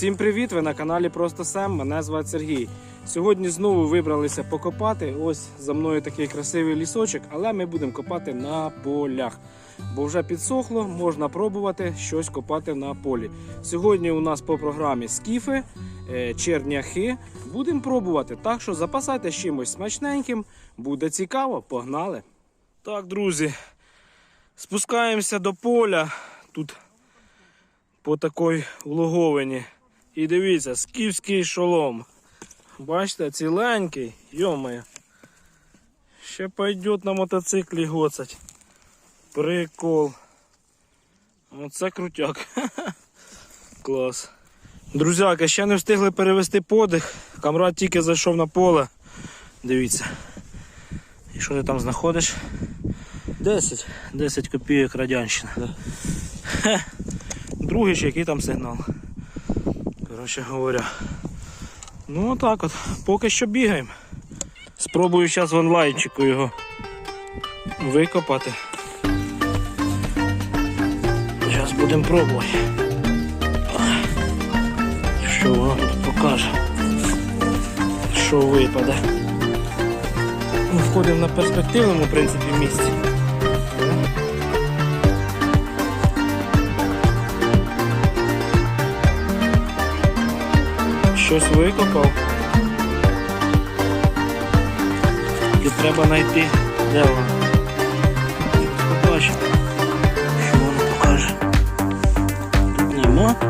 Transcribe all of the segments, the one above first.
Всім привіт! Ви на каналі Просто Сем. Мене звати Сергій. Сьогодні знову вибралися покопати. Ось за мною такий красивий лісочок, але ми будемо копати на полях. Бо вже підсохло, можна пробувати щось копати на полі. Сьогодні у нас по програмі скіфи, е, черняхи. Будемо пробувати. Так що запасайтесь чимось смачненьким, буде цікаво. Погнали! Так, друзі, спускаємося до поля. Тут по такій влоговині. І дивіться, скіфський шолом. Бачите, ціленький, йомає. Ще пойдет на мотоциклі гоцать. Прикол. Оце крутяк. Клас. Друзяки, ще не встигли перевести подих. Камрад тільки зайшов на поле. Дивіться. І що ти там знаходиш? 10. 10 копійок радянщина. Хе. Другий ще який там сигнал. Коротше говоря. Ну отак от. Поки що бігаємо. Спробую зараз в онлайнчику його викопати. Зараз будемо пробувати. Що воно тут покаже. Що випаде. Ну, Входимо на перспективному в принципі місці. Щось викопав. І треба знайти, де воно. Побачимо. Що воно покаже. Тут нема. Нема.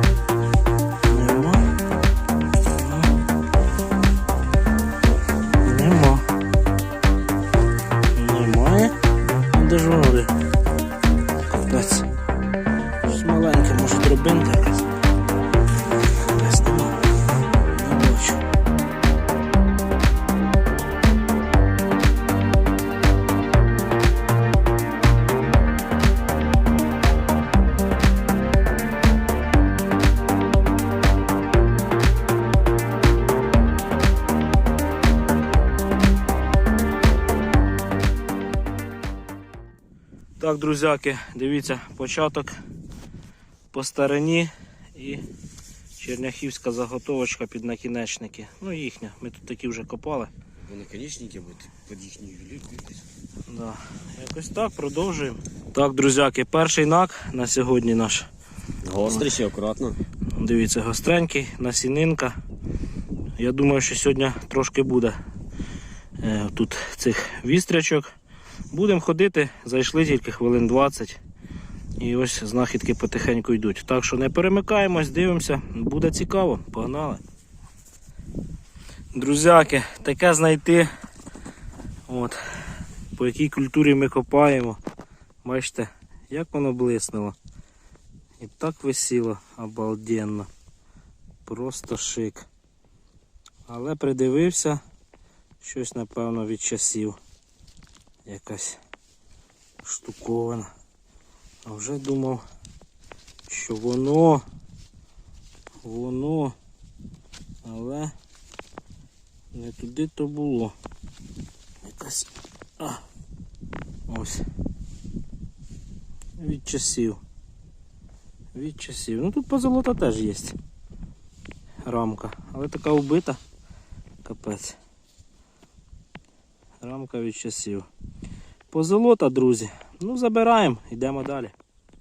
Так, друзяки, дивіться, початок по стороні і черняхівська заготовочка під накінечники. Ну їхня, ми тут такі вже копали. Ви наконечники під їхню. Да. Якось так, продовжуємо. Так, друзяки, перший нак на сьогодні наш. Гострий ще акуратно. Дивіться, гостренький, насінинка. Я думаю, що сьогодні трошки буде е, тут цих вістрячок. Будемо ходити, зайшли тільки хвилин 20. І ось знахідки потихеньку йдуть. Так що не перемикаємось, дивимося, буде цікаво. Погнали. Друзяки, таке знайти. От, по якій культурі ми копаємо. Бачите, як воно блиснуло. І так висіло обалденно. Просто шик. Але придивився, щось напевно від часів. Якась штукована. А вже думав, що воно, воно, але не туди то було. Якась. А, ось. Від часів. Від часів. Ну тут позолота теж є. Рамка. Але така вбита. Капець. Рамка від часів. Позолота, друзі. Ну, забираємо, йдемо далі.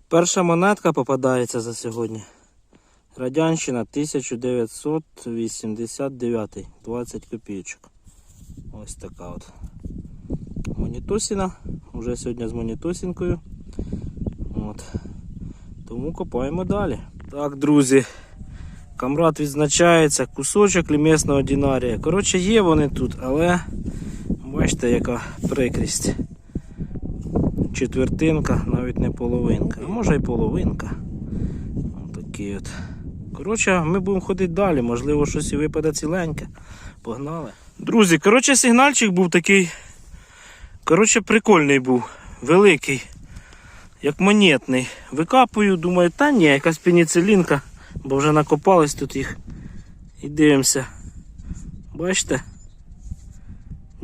Перша монетка попадається за сьогодні. Радянщина 1989. 20 копійочок. Ось така от. Монітосіна. Уже сьогодні з монітосінкою. От. Тому копаємо далі. Так, друзі. Камрад відзначається, кусочок лімесного динарія. Коротше, є вони тут, але бачите, яка прикрість. Четвертинка, навіть не половинка. Може і половинка. Отакий от. Коротше, ми будемо ходити далі, можливо, щось і випаде ціленьке. Погнали. Друзі, коротше, сигнальчик був такий. Коротше, прикольний був, великий як монетний. Викапую, думаю, та ні, якась пеніцилінка, бо вже накопались тут їх. І дивимося. Бачите?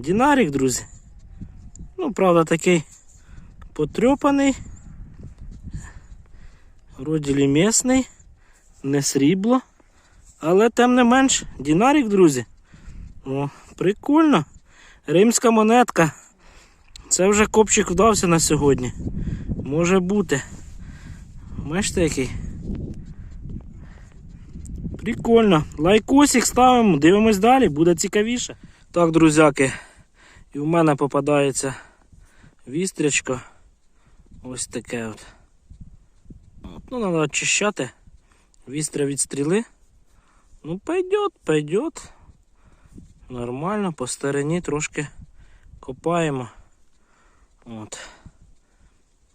Дінарик, друзі. Ну, правда, такий потрьопаний. Вроді місний, не срібло, Але тим не менш, дінарік, друзі. О, прикольно. Римська монетка. Це вже копчик вдався на сьогодні. Може бути. Бачите який? Прикольно. Лайкосик ставимо, дивимось далі, буде цікавіше. Так, друзяки, і в мене попадається вістрячко. Ось таке от. Ну, треба очищати. Вістря від стріли. Ну, пойдет, пойдет. Нормально, по стороні трошки копаємо. От.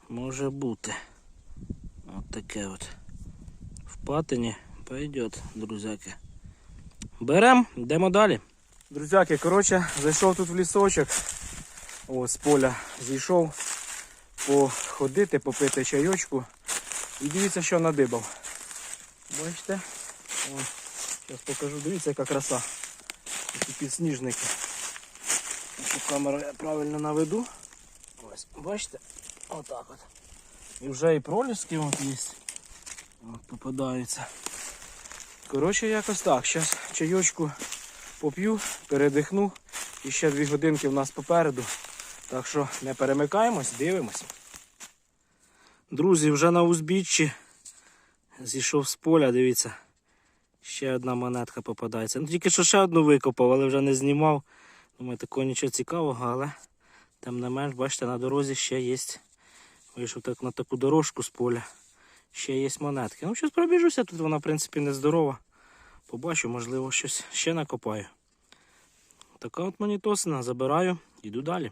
Може бути. От таке от. В патині пойдет, друзяки. Берем, йдемо далі. Друзяки, коротше, зайшов тут в лісочок. Ось з поля зійшов походити, попити чайочку. І дивіться, що надибав. Бачите? Зараз покажу, дивіться, яка краса. Такі підсніжники. Якщо камеру я правильно наведу. Ось, бачите? Отак от. І вже і проліски от є. От попадаються. Коротше, якось так. Зараз чайочку поп'ю, передихну. І ще дві годинки в нас попереду. Так що не перемикаємось, дивимось. Друзі, вже на узбіччі зійшов з поля, дивіться. Ще одна монетка попадається. Ну тільки що ще одну викопав, але вже не знімав. Думаю, такого нічого цікавого, але тим не менш, бачите, на дорозі ще є. Вийшов так на таку дорожку з поля. Ще є монетки. Ну, щось пробіжуся, тут вона, в принципі, не здорова. Побачу, можливо, щось ще накопаю. Така от монітосина, забираю, іду далі.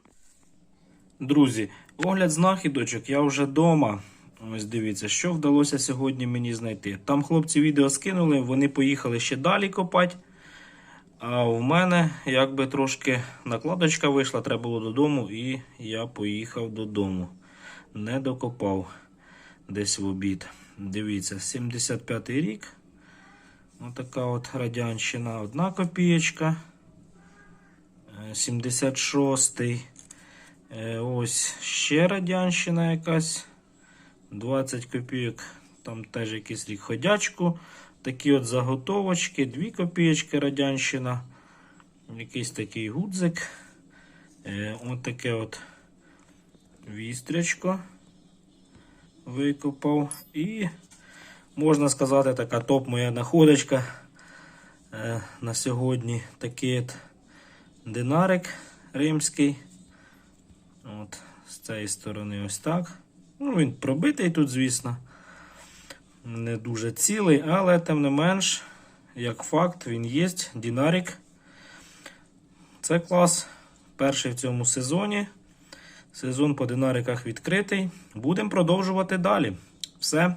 Друзі, огляд знахідочок, я вже вдома. Ось дивіться, що вдалося сьогодні мені знайти. Там хлопці відео скинули, вони поїхали ще далі копати. А у мене якби трошки накладочка вийшла, треба було додому, і я поїхав додому. Не докопав десь в обід. Дивіться, 75-й рік. Отака от радянщина, одна копієчка. Е, 76-й. Е, Ось ще радянщина якась. 20 копійок. Там теж якийсь рік ходячку. Такі от заготовочки, 2 копійочки радянщина. Якийсь такий гудзик. Е, От таке от вістрячко викопав. І, можна сказати, така топ моя находочка е, на сьогодні. Такий от динарик римський. От, з цієї сторони ось так. Ну, він пробитий тут, звісно. Не дуже цілий, але тим не менш, як факт, він є. Дінарик. Це клас. Перший в цьому сезоні. Сезон по динариках відкритий. Будемо продовжувати далі. Все,